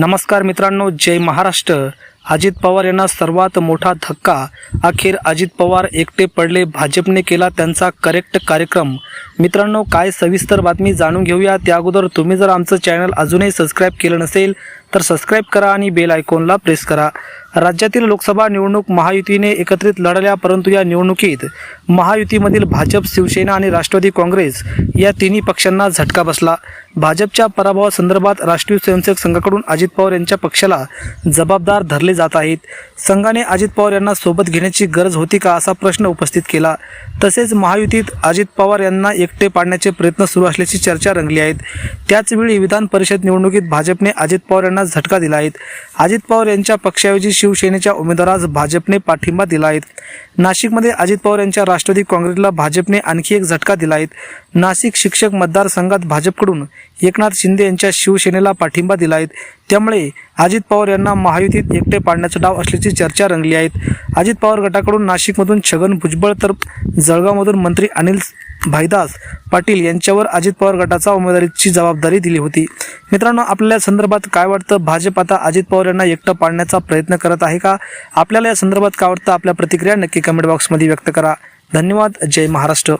नमस्कार मित्रांनो जय महाराष्ट्र. अजित पवार यांना सर्वात मोठा धक्का. अखेर अजित पवार एकटे पडले. भाजपने केला त्यांचा करेक्ट कार्यक्रम. मित्रांनो काय सविस्तर बातमी जाणून घेऊया. त्या अगोदर तुम्ही जर आमचं चॅनल अजूनही सबस्क्राईब केलं नसेल तर सबस्क्राईब करा आणि बेल आयकॉनला प्रेस करा. राज्यातील लोकसभा निवडणूक महायुतीने एकत्रित लढल्या परंतु या निवडणुकीत महायुतीमधील भाजप शिवसेना आणि राष्ट्रवादी काँग्रेस या तिन्ही पक्षांना झटका बसला. भाजपच्या पराभवासंदर्भात राष्ट्रीय स्वयंसेवक संघाकडून अजित पवार यांच्या पक्षाला जबाबदार धरले जात आहेत. संघाने अजित पवार यांना सोबत घेण्याची गरज होती का असा प्रश्न उपस्थित केला. तसेच महायुतीत अजित पवार यांना एकटे पाडण्याचे प्रयत्न सुरू असल्याची चर्चा रंगली आहेत. त्याचवेळी विधान परिषद निवडणुकीत भाजपने अजित पवार यांना झटका दिला आहे. अजित पवार यांच्या पक्षाऐवजी शिवसेनेच्या उमेदवारास भाजपने पाठिंबा दिला आहे. नाशिकमध्ये अजित पवार यांच्या राष्ट्रवादी काँग्रेसला भाजपने आणखी एक झटका दिला आहे. नाशिक शिक्षक मतदारसंघात भाजपकडून एकनाथ शिंदे यांच्या शिवसेनेला पाठिंबा दिला आहे. त्यामुळे अजित पवार यांना महायुतीत एकटे पाडण्याचं डाव असल्याची चर्चा रंगली आहेत अजित पवार गटाकडून नाशिकमधून छगन भुजबळ तर जळगावमधून मंत्री अनिल भाईदास पाटील यांच्यावर अजित पवार गटाचा उमेदवारीची जबाबदारी दिली होती. मित्रांनो आपल्याला या संदर्भात काय वाटतं? भाजप आता अजित पवार यांना एकटं पाडण्याचा प्रयत्न करत आहे का? आपल्याला या संदर्भात काय वाटतं? आपल्या प्रतिक्रिया नक्की कमेंट बॉक्समध्ये व्यक्त करा. धन्यवाद. जय महाराष्ट्र.